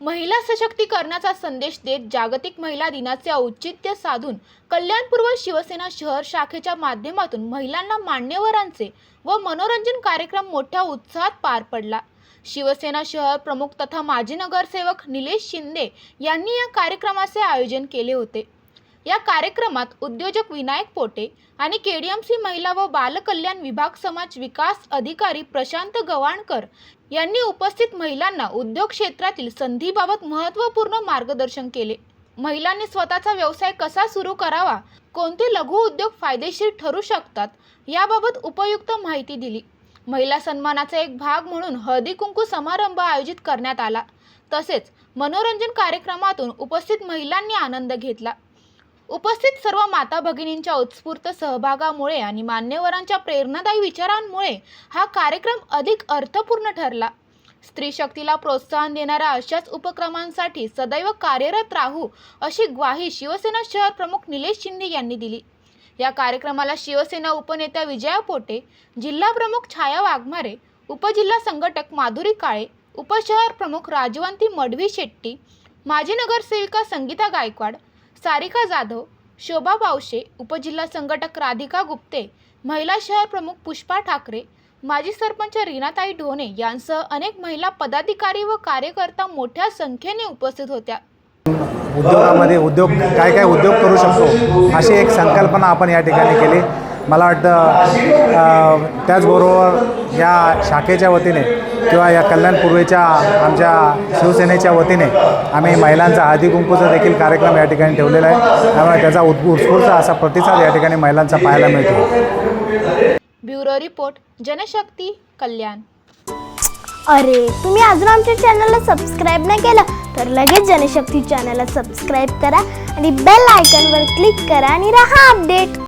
महिला सशक्तीकरणाचा संदेश देत जागतिक महिला दिनाचे औचित्य साधून कल्याणपूर्व शिवसेना शहर शाखेच्या माध्यमातून महिलांना मान्यवरांचे व मनोरंजन कार्यक्रम मोठ्या उत्साहात पार पडला. शिवसेना शहर प्रमुख तथा माजी नगरसेवक निलेश शिंदे यांनी या कार्यक्रमाचे आयोजन केले होते. या कार्यक्रमात उद्योजक विनायक पोटे आणि केडीएमसी महिला व बालकल्याण विभाग समाज विकास अधिकारी प्रशांत गवाणकर यांनी उपस्थित महिलांना उद्योग क्षेत्रातील संधीबाबत महत्त्वपूर्ण मार्गदर्शन केले. महिलांनी स्वतःचा व्यवसाय कसा सुरू करावा कोणते लघु उद्योग फायदेशीर ठरू शकतात याबाबत उपयुक्त माहिती दिली. महिला सन्मानाचा एक भाग म्हणून हळदी कुंकू समारंभ आयोजित करण्यात आला. तसेच मनोरंजन कार्यक्रमातून उपस्थित महिलांनी आनंद घेतला. उपस्थित सर्व माता भगिनींच्या उत्स्फूर्त सहभागामुळे आणि मान्यवरांच्या प्रेरणादायी विचारांमुळे हा कार्यक्रम अधिक अर्थपूर्ण ठरला. स्त्री शक्तीला प्रोत्साहन देणाऱ्या अशाच उपक्रमांसाठी सदैव कार्यरत राहू अशी ग्वाही शिवसेना शहर प्रमुख निलेश शिंदे यांनी दिली. या कार्यक्रमाला शिवसेना उपनेत्या विजया पोटे जिल्हा प्रमुख छाया वाघमारे उपजिल्हा संघटक माधुरी काळे उपशहर प्रमुख राजवंती मडवी शेट्टी माजी नगरसेविका संगीता गायकवाड सारिका जाधव शोभा बावशे उपजिल्हा संघटक राधिका गुप्ते महिला शहर प्रमुख पुष्पा ठाकरे माजी सरपंच रीनाताई ढोणे यांसह अनेक महिला पदाधिकारी व कार्यकर्ता मोठ्या संख्येने उपस्थित होत्या. उद्योगामध्ये उद्योग काय काय उद्योग करू शकतो अशी एक संकल्पना आपण या ठिकाणी केली. मला वाटतं त्याचबरोबर या शाखेच्या वतीने किंवा या कल्याण पूर्वेच्या आमच्या शिवसेनेच्या वतीने आम्ही महिलांचा हळदी कुंकूचा देखील कार्यक्रम या ठिकाणी ठेवलेला आहे. त्यामुळे त्याचा उत् उत्स्फूर्त असा प्रतिसाद या ठिकाणी महिलांचा पाहायला मिळतो. Bureau report Janshakti Kalyan. अरे तुम्ही अजून आमच्या चॅनलला सबस्क्राईब नाही केलं तर लगेच जनशक्ती चॅनलला सबस्क्राईब करा आणि बेल आयकॉनवर क्लिक करा आणि राहा अपडेट